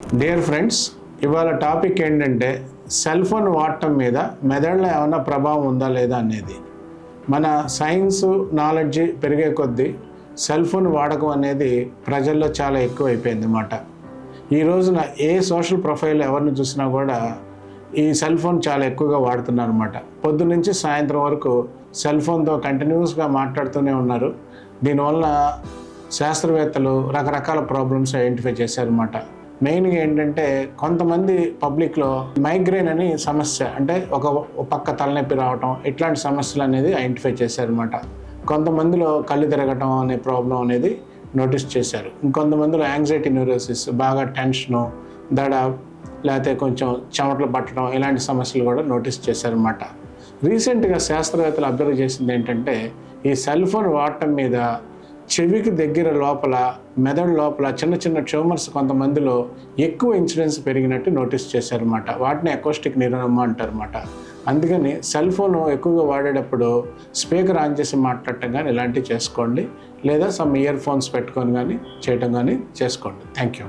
Dear friends ఇవాళ topic ఏంటంటే cell phone వాడటం మీద మెదడులో ఏమైనా ప్రభావం ఉందా లేదా అనేది. మన సైన్స్ నాలెడ్జ్ పెరిగే కొద్దీ సెల్ ఫోన్ వాడకం అనేది ప్రజల్లో చాలా ఎక్కువ అయిపోయింది అన్నమాట ఈ రోజున ఏ సోషల్ ప్రొఫైల్ ఎవరిని చూసినా కూడా ఈ సెల్ ఫోన్ చాలా ఎక్కువగా వాడుతున్నారు అనమాట పొద్దున్నుంచి సాయంత్రం వరకు సెల్ ఫోన్తో కంటిన్యూస్గా మాట్లాడుతూనే ఉన్నారు. దీనివల్ల శాస్త్రవేత్తలు రకరకాల ప్రాబ్లమ్స్ ఐడెంటిఫై చేశారన్నమాట. మెయిన్గా ఏంటంటే కొంతమంది పబ్లిక్లో మైగ్రేన్ అని సమస్య అంటే ఒక పక్క తలనొప్పి రావటం ఇట్లాంటి సమస్యలు అనేది ఐడెంటిఫై చేశారనమాట కొంతమందిలో కళ్ళు తిరగటం అనే ప్రాబ్లం అనేది నోటీస్ చేశారు. ఇంకొంతమందిలో యాంగ్జైటీ న్యూరోసిస్ బాగా టెన్షను దడ లేకపోతే కొంచెం చెమటలు పట్టడం ఇలాంటి సమస్యలు కూడా నోటీస్ చేశారనమాట రీసెంట్గా శాస్త్రవేత్తలు అబ్జర్వ్ చేసింది ఏంటంటే ఈ సెల్ ఫోన్ వాడటం మీద చెవికి దగ్గర లోపల మెదడు లోపల చిన్న చిన్న ట్యూమర్స్ కొంతమందిలో ఎక్కువ ఇన్సిడెన్స్ పెరిగినట్టు నోటీస్ చేశారన్నమాట. వాటిని అకోస్టిక్ న్యూరోనమా అంటారన్నమాట. అందుకని సెల్ ఫోన్ ఎక్కువగా వాడేటప్పుడు స్పీకర్ ఆన్ చేసి మాట్లాడటం కానీ ఇలాంటివి చేసుకోండి. లేదా సమ్ ఇయర్ ఫోన్స్ పెట్టుకొని కానీ చేయటం కానీ చేసుకోండి. Thank you